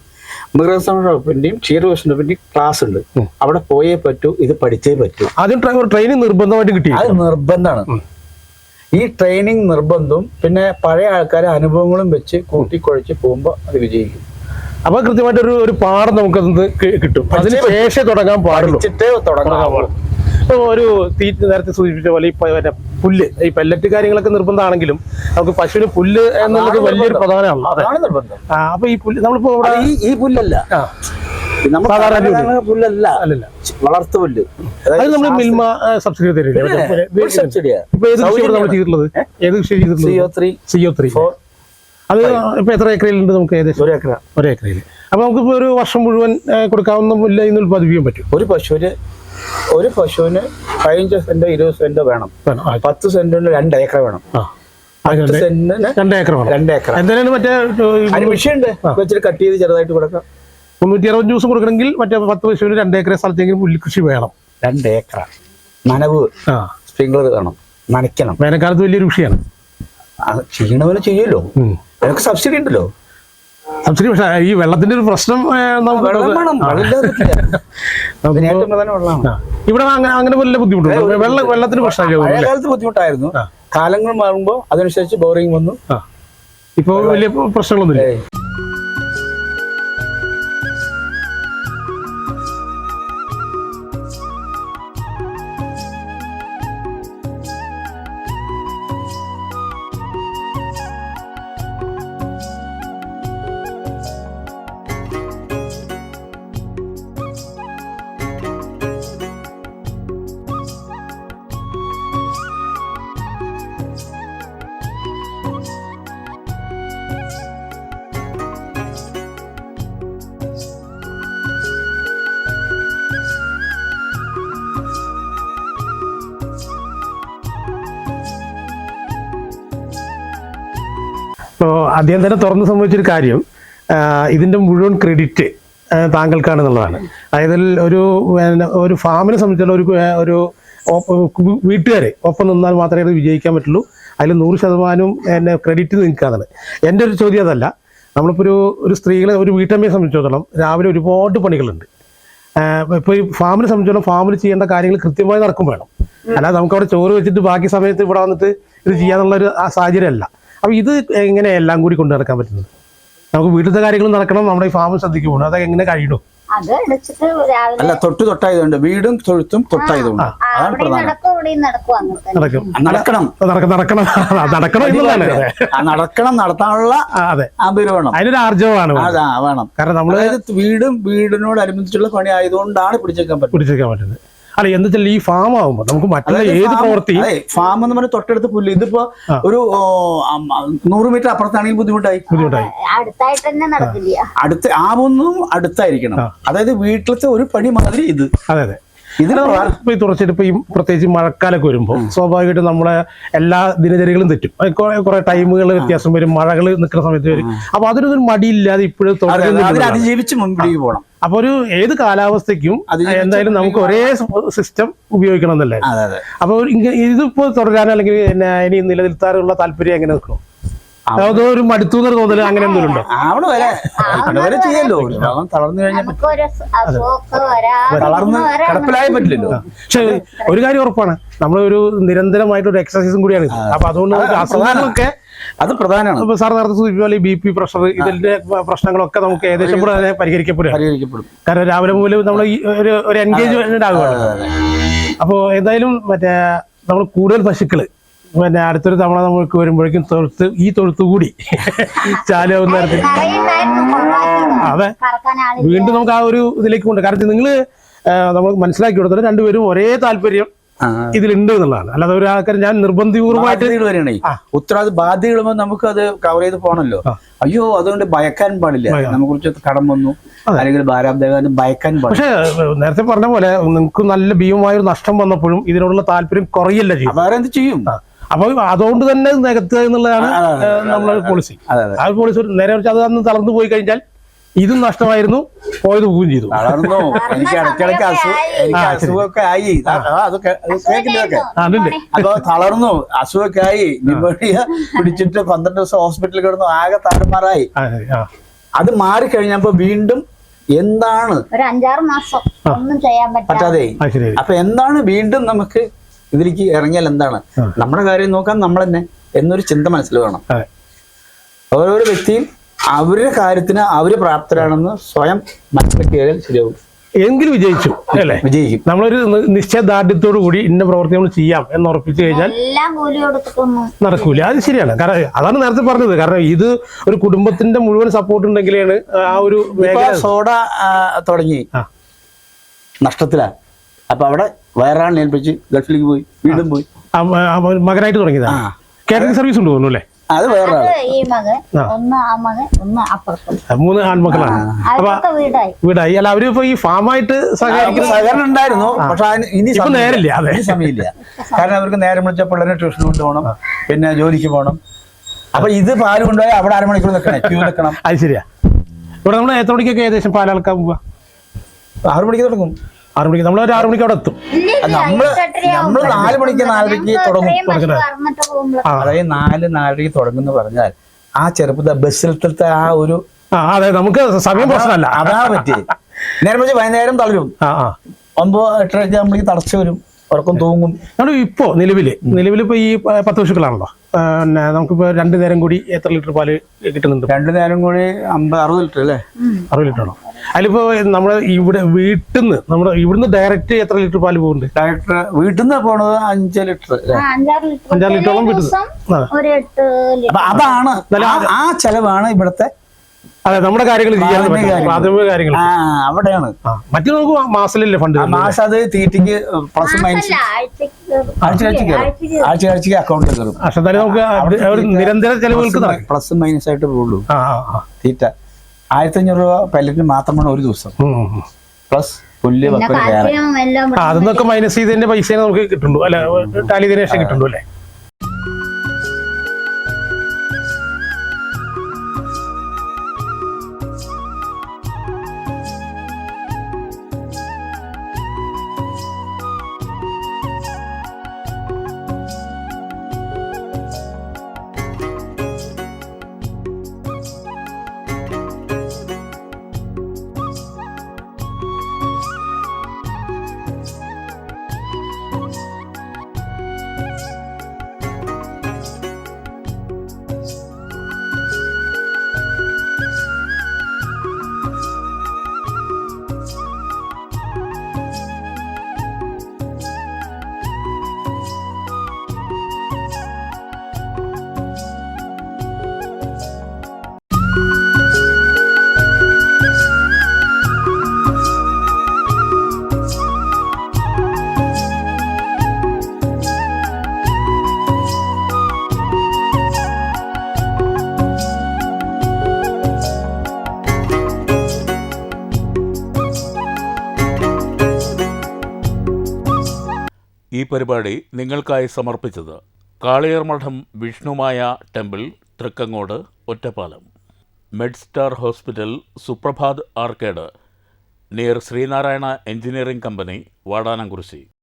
മൃഗസംരക്ഷണത്തിന്റെയും ക്ഷീരവിഷണത്തിന്റെയും ക്ലാസ് ഉണ്ട്. അവിടെ പോയേ പറ്റൂ ഇത് പഠിച്ചേ പറ്റൂ. ആദ്യം ട്രെയിനിങ് നിർബന്ധമായിട്ട് കിട്ടി അത് നിർബന്ധമാണ്. ഈ ട്രെയിനിങ് നിർബന്ധവും പിന്നെ പഴയ ആൾക്കാരെ അനുഭവങ്ങളും വെച്ച് കൂട്ടിക്കുഴച്ച് പോകുമ്പോൾ അത് വിജയിക്കും. അപ്പൊ കൃത്യമായിട്ട് ഒരു ഒരു പാഠം നമുക്കത് കിട്ടും. അതിന് ശേഷം തുടങ്ങാൻ പാടുള്ളൂ. തുടങ്ങാൻ ഒരു തീറ്റ നേരത്തെ സൂചിപ്പിച്ച പോലെ ഇപ്പൊ പുല്ല് ഈ പെല്ലറ്റ് കാര്യങ്ങളൊക്കെ നിർബന്ധമാണെങ്കിലും നമുക്ക് പശുവിന് പുല്ല് എന്നുള്ളത് വലിയൊരു പ്രധാനമാണ്. അപ്പൊ ഈ പുല്ല് നമ്മളിപ്പോ ഈ പുല്ലല്ല. പുല്ലല്ല. വളർത്തു പുല്ല്. അത് നമ്മൾ മിൽമ സബ്സിഡി തരില്ലേ? ഏത് ചെയ്തിട്ടുള്ളത്? CO3 ചെയ്തിട്ടുള്ളത്? സിഒ ത്രീ four, അത് ഇപ്പൊ എത്ര ഏക്കറയിലുണ്ട് നമുക്ക് ഏകദേശം? ഒരു ഏക്കറ. ഒരു ഏക്കറയിൽ അപ്പൊ നമുക്കിപ്പോ ഒരു വർഷം മുഴുവൻ കൊടുക്കാവുന്ന മുല്ല ഇന്ന് ഉൽപ്പാദിപ്പിക്കാൻ പറ്റും. ഒരു പശുവിന് ഒരു പശുവിന് പതിനഞ്ച് സെന്റോ ഇരുപത് സെന്റോ വേണം. പത്ത് സെന്റിന് രണ്ട് ഏക്കർ വേണം. രണ്ട് ഏക്കർ രണ്ട് ഏക്കർ എന്തായാലും മറ്റേ ഉണ്ട് വെച്ചിട്ട് കട്ട് ചെയ്ത് ചെറുതായിട്ട് കൊടുക്കാം. മുന്നൂറ്റി അറുപത് ദിവസം കൊടുക്കണമെങ്കിൽ മറ്റേ പത്ത് പശുവിന് രണ്ട് ഏക്കർ സ്ഥലത്തെങ്കിലും പുല്ല് കൃഷി വേണം. രണ്ട് ഏക്കർ നനവ് ആ. സ്പ്രിംഗ്ലർ വേണം. നനയ്ക്കണം. വേനൽക്കാലത്ത് വലിയൊരു കൃഷിയാണ്. അത് ചെയ്യണവന് ചെയ്യുമല്ലോ എനിക്ക് സബ്സിഡി ഉണ്ടല്ലോ. സബ്സിഡി പക്ഷേ ഈ വെള്ളത്തിന്റെ ഒരു പ്രശ്നം. ഇവിടെ അങ്ങനെ അങ്ങനെ വലിയ ബുദ്ധിമുട്ടുണ്ട്? വെള്ളം വെള്ളത്തിന് കാലത്ത് ബുദ്ധിമുട്ടായിരുന്നു. കാലങ്ങൾ മാറുമ്പോൾ അതനുസരിച്ച് ബോറിംഗ് വന്നു. ഇപ്പൊ വലിയ പ്രശ്നങ്ങളൊന്നുമില്ല. ഇപ്പോൾ അദ്ദേഹം തന്നെ തുറന്ന് സംഭവിച്ചൊരു കാര്യം ഇതിന്റെ മുഴുവൻ ക്രെഡിറ്റ് താങ്കൾക്കാണ് എന്നുള്ളതാണ് അതായത് ഒരു ഒരു ഫാമിനെ സംബന്ധിച്ചുള്ള ഒരു ഒരു വീട്ടുകാരെ ഒപ്പം നിന്നാൽ മാത്രമേ അത് വിജയിക്കാൻ പറ്റുള്ളൂ. അതിൽ നൂറ് ശതമാനവും എന്നെ ക്രെഡിറ്റ് നിൽക്കാന്നാണ് എന്റെ ഒരു ചോദ്യം അതല്ല. നമ്മളിപ്പോൾ ഒരു ഒരു സ്ത്രീകളെ ഒരു വീട്ടമ്മയെ സംബന്ധിച്ചിടത്തോളം രാവിലെ ഒരുപാട് പണികളുണ്ട്. ഇപ്പോൾ ഈ ഫാമിനെ സംബന്ധിച്ചിടത്തോളം ഫാമിൽ ചെയ്യേണ്ട കാര്യങ്ങൾ കൃത്യമായി നടക്കും വേണം. അല്ലാതെ നമുക്ക് അവിടെ ചോറ് വെച്ചിട്ട് ബാക്കി സമയത്ത് ഇവിടെ വന്നിട്ട് ഇത് ചെയ്യാന്നുള്ളൊരു ആ സാഹചര്യമല്ല. അപ്പോൾ ഇത് എങ്ങനെ എല്ലാം കൂടി കൊണ്ടു നടക്കാൻ പറ്റുന്നത്? നമുക്ക് വീട്ടിലത്തെ കാര്യങ്ങൾ നടക്കണം നമ്മുടെ ഈ ഫാം ശ്രദ്ധിക്കും പോകണം അതൊക്കെ എങ്ങനെ കഴിയും അത് അടച്ചിട്ട് രാവിലെ അല്ല തൊട്ട് തൊട്ടായതുകൊണ്ട് വീടും തൊഴുത്തും തൊട്ടായതുകൊണ്ട്. അതാണ് പ്രധാനം. നടക്കണം. നടക്കണം. നടക്കണം നടക്കണം എന്നുള്ളതാണ്. അതെ ആ നടക്കണം നടത്താനുള്ള അതിനൊരു ആർജവമാണ് വേണം. കാരണം നമ്മൾ വീടും വീടിനോട് വീടിനോടനുബന്ധിച്ചുള്ള പണി ആയതുകൊണ്ടാണ് പിടിച്ചേക്കാൻ പറ്റുന്നത്. പിടിച്ചേക്കാൻ പറ്റുന്നത്. അല്ല എന്താ ഈ ഫാം ആവുമ്പോൾ നമുക്ക് മറ്റുള്ള ഏത് പ്രവൃത്തി ഫാം എന്ന് പറഞ്ഞാൽ തൊട്ടടുത്ത് പുല്ല്. ഇതിപ്പോ ഒരു നൂറ് മീറ്റർ അപ്പുറത്താണെങ്കിൽ ബുദ്ധിമുട്ടായി. ബുദ്ധിമുട്ടായി. അടുത്തായിട്ട് തന്നെ നടക്കില്ല. അടുത്ത് ആവുന്നതും അടുത്തായിരിക്കണം. അതായത് വീട്ടിലത്തെ ഒരു പണി മാതിരി ഇത്. അതെ അതെ. ഇത് പ്രധാന- ഇപ്പൊ ഈ തുറച്ചിട്ട് ഈ പ്രത്യേകിച്ച് മഴക്കാലൊക്കെ വരുമ്പോൾ സ്വാഭാവികമായിട്ടും നമ്മളെ എല്ലാ ദിനചര്യകളും തെറ്റും. കുറെ- ടൈമുകൾ വ്യത്യാസം വരും മഴകൾ നിൽക്കുന്ന സമയത്ത് വരും. അപ്പൊ അതിനൊരു മടിയില്ലാതെ ഇപ്പോഴും അതിജീവിച്ച് മുൻപിലേക്ക് പോകണം. അപ്പൊ ഒരു ഏത് കാലാവസ്ഥയ്ക്കും എന്തായാലും നമുക്ക് ഒരേ സിസ്റ്റം ഉപയോഗിക്കണം എന്നല്ലേ? അപ്പൊ ഇതിപ്പോ തുടരാൻ അല്ലെങ്കിൽ ഇനി നിലനിർത്താനുള്ള താല്പര്യം എങ്ങനെ നിൽക്കണം? അതോ ഒരു മടുത്തുന്നൊരു തോന്നൽ അങ്ങനെ എന്തെങ്കിലും ഉണ്ടോ? വരെ ആവണ വരെ ചെയ്യല്ലോ. ഒരു രോഗം തളർന്നു കഴിഞ്ഞാൽ നമുക്കൊരു അസുഖമൊക്കെ തളർന്ന് കിടപ്പിലായ പറ്റില്ലല്ലോ. പക്ഷെ ഒരു കാര്യം ഉറപ്പാണ്. നമ്മളൊരു ഒരു നിരന്തരമായിട്ട് ഒരു എക്സസൈസും കൂടിയാണ്. അപ്പൊ അതുകൊണ്ട് അസുഖങ്ങളൊക്കെ അത് പ്രധാനമാണ്. ഇപ്പൊ സാർ നേരത്തെ സൂചിപ്പിച്ച പോലെ ബി പി പ്രഷർ ഇതിന്റെ പ്രശ്നങ്ങളൊക്കെ നമുക്ക് ഏകദേശം കൂടെ പരിഹരിക്കപ്പെടും പരിഹരിക്കപ്പെടും. കാരണം രാവിലെ മുതൽ നമ്മൾ ഒരു ഒരു എൻഗേജ്മെന്റ് ആകുകയാണ് അപ്പോൾ എന്തായാലും മറ്റേ നമ്മൾ കൂടുതൽ പശുക്കൾ പിന്നെ അടുത്തൊരു തവണ നമുക്ക് വരുമ്പോഴേക്കും തൊഴുത്ത് ഈ തൊഴുത്ത് കൂടി ചാലാവുന്ന തരത്തിൽ. അതെ. വീണ്ടും നമുക്ക് ആ ഒരു ഇതിലേക്ക് കൊണ്ട് കാരണം നിങ്ങൾ നമ്മൾ മനസ്സിലാക്കി കൊടുത്തത് രണ്ടുപേരും ഒരേ താല്പര്യം. ഇതിലുണ്ട് എന്നുള്ളതാണ്. അല്ലാതെ ഒരു ആൾക്കാർ ഞാൻ നിർബന്ധപൂർവമായിട്ട് ബാധ്യതകൾ വരികയാണേ ബാധ്യതകളുമ്പോൾ നമുക്ക് അത് കവർ ചെയ്ത് പോകണല്ലോ അയ്യോ അതുകൊണ്ട് ഭയക്കാൻ പാടില്ല. നമ്മെ കുറിച്ച് കടം വന്നു. അല്ലെങ്കിൽ ഭാരാബ്ദേവന് ഭയക്കാൻ പാടില്ല. പക്ഷേ നേരത്തെ പറഞ്ഞ പോലെ നിങ്ങൾക്ക് നല്ല ഭീമമായ ഒരു നഷ്ടം വന്നപ്പോഴും ഇതിനോടുള്ള താല്പര്യം കുറയില്ല ചെയ്യും. വേറെ എന്ത് ചെയ്യും. അപ്പൊ അതുകൊണ്ട് തന്നെ നികത്തുക എന്നുള്ളതാണ് നമ്മളെ പോളിസി ആ പോളിസി ഒരു നേരെ അത് അന്ന് തളർന്നു പോയി കഴിഞ്ഞാൽ ഇതും നഷ്ടമായിരുന്നു പോയത് പോവുകയും ചെയ്തു. തളർന്നു. എനിക്ക് ഇടയ്ക്കിടയ്ക്ക് അസുഖം എനിക്ക് അസുഖമൊക്കെ ആയി. അതൊക്കെ അപ്പൊ തളർന്നു അസുഖമൊക്കെ ആയി. ന്യൂമോണിയ പിടിച്ചിട്ട് പന്ത്രണ്ട് ദിവസം ഹോസ്പിറ്റലിൽ കിടന്നു ആകെ താറുമാറായി. അത് മാറിക്കഴിഞ്ഞപ്പോ വീണ്ടും എന്താണ് ഒരു അഞ്ചാറ് മാസം ഒന്നും ചെയ്യാൻ പറ്റാതെ. അപ്പൊ എന്താണ് വീണ്ടും നമുക്ക് ഇതിലേക്ക് ഇറങ്ങിയാൽ എന്താണ്? നമ്മുടെ കാര്യം നോക്കാൻ നമ്മൾ തന്നെ എന്നൊരു ചിന്ത മനസ്സിൽ വേണം. ഓരോരോ വ്യക്തിയും അവരുടെ കാര്യത്തിന് അവർ പ്രാപ്തരാണെന്ന് സ്വയം മനസ്സിലാക്കിയാൽ ശരിയാവും. എങ്കിൽ വിജയിച്ചു അല്ലേ? വിജയിക്കും. നമ്മളൊരു നിശ്ചയ നിശ്ചയദാർഢ്യത്തോടു കൂടി ഇന്ന പ്രവർത്തി നമ്മൾ ചെയ്യാം എന്ന് ഉറപ്പിച്ചു കഴിഞ്ഞാൽ നടക്കൂല. അത് ശരിയാണ്. കാരണം അതാണ് നേരത്തെ പറഞ്ഞത്. കാരണം ഇത് ഒരു കുടുംബത്തിന്റെ മുഴുവൻ സപ്പോർട്ട് ഉണ്ടെങ്കിലാണ് ആ ഒരു സോഡ തുടങ്ങി. നഷ്ടത്തിലാ. അപ്പൊ അവിടെ വേറൊരാളിനെ ഏൽപ്പിച്ച് ഗൾഫിലേക്ക് പോയി വീണ്ടും പോയി. മകനായിട്ട് തുടങ്ങിയതാ. കാറ്ററിംഗ് സർവീസ് ഉണ്ട് തോന്നുന്നു അല്ലേ? അത് വേറെ മൂന്ന് ആൺമക്കളാണ്. അപ്പൊ വീടായി. അല്ല അവർ ഇപ്പൊ ഈ ഫാമായിട്ട് സഹകരിക്കുന്ന സഹകരണം ഉണ്ടായിരുന്നു പക്ഷെ ഇനി. നേരില്ല, അതെ. സമയമില്ല. കാരണം അവർക്ക് നേരം വിളിച്ച പിള്ളേരെ ട്യൂഷൻ കൊണ്ടുപോകണം പിന്നെ ജോലിക്ക് പോകണം. അപ്പൊ ഇത് പാൽ കൊണ്ടുപോയി അവിടെ അരമണിക്കൂർ നിൽക്കണേ ക്യൂ നിൽക്കണം. അത് ശരിയാ. ഇവിടെ നമ്മൾ എത്ര മണിക്കൊക്കെ ഏകദേശം പാലാൾക്കാൻ പോവാ? ആറു മണിക്ക് തുടങ്ങും. ആറ് മണിക്ക്. നമ്മൾ ഒരു ആറ് മണിക്ക് അവിടെ എത്തും. നമ്മൾ നമ്മൾ നാല് മണിക്ക് നാലരയ്ക്ക് തുടങ്ങും തുടങ്ങുന്നത്. അതായത് നാല് നാലരയ്ക്ക് തുടങ്ങുന്ന പറഞ്ഞാൽ ആ ചെറുപ്പത്തെ ബസ്സിലത്തെ ആ ഒരു ആ അതെ നമുക്ക് സമയം പ്രശ്നമല്ല. അതാ പറ്റി നേരം വെച്ച് വൈകുന്നേരം തളരും. ഒമ്പത് എട്ടരയ്ക്ക് ആകുമ്പോഴേക്ക് തടച്ചു വരും. ഉറക്കം തൂങ്ങും. നമ്മൾ ഇപ്പോ നിലവിൽ നിലവിലിപ്പോ ഈ പത്ത് പശുക്കളാണല്ലോ. പിന്നെ നമുക്കിപ്പോ രണ്ടു നേരം കൂടി എത്ര ലിറ്റർ പാൽ കിട്ടുന്നുണ്ട്? രണ്ടു നേരം കൂടി അമ്പത് അറുപത് ലിറ്റർ അല്ലേ? അറുപത് ലിറ്റർ ആണോ അതിലിപ്പോ നമ്മുടെ ഇവിടെ വീട്ടിൽ നിന്ന് നമ്മുടെ ഇവിടുന്ന് ഡയറക്റ്റ് എത്ര ലിറ്റർ പാൽ പോകുന്നുണ്ട് ഡയറക്ടർ വീട്ടിൽ നിന്ന് പോണത് അഞ്ച് ലിറ്റർ ആ, അഞ്ചാറ് ലിറ്റർ അഞ്ചാറ് ലിറ്ററോളം ലിറ്റർ അപ്പൊ അതാണ്. ആ- ആ ചെലവാണ് ഇവിടത്തെ അതെ നമ്മുടെ കാര്യങ്ങൾ ചെയ്യാൻ പ്രാഥമിക കാര്യങ്ങൾ. പ്രാഥമിക കാര്യങ്ങൾ. ആ അവിടെയാണ്. മറ്റു നമുക്ക് മാസത്തിലല്ലേ ഫണ്ട് മാസം അത് തീറ്റിക്ക് പ്ലസ് മൈനസ് അല്ല, ആഴ്ചക്ക് ആഴ്ച ആഴ്ച അക്കൗണ്ട് ആഴ്ചക്ക് ആഴ്ച ആഴ്ചക്ക് അക്കൗണ്ടിൽ കയറും. പക്ഷെ നമുക്ക് ഒരു നിരന്തര ചെലവുകൾക്ക് പ്ലസ് മൈനസ് ആയിട്ട് പോകുള്ളൂ തീറ്റ. ആയിരത്തി അഞ്ഞൂറ് രൂപ പല്ലറ്റിന് മാത്രമാണ് ഒരു ദിവസം. പ്ലസ് പുല്ല് അതൊക്കെ അതിന്നൊക്കെ മൈനസ് ചെയ്തതിന്റെ പൈസ നമുക്ക് കിട്ടുള്ളൂ. അല്ല ടാലി ശേഷം കിട്ടുള്ളൂ അല്ലേ? പരിപാടി നിങ്ങൾക്കായി സമർപ്പിച്ചത് Kaliyar Madham Vishnumaya temple Thrikkangode Ottapalam. Medstar hospital Suprabhat arcade near Sreenarayana engineering company Vadanamkurissi.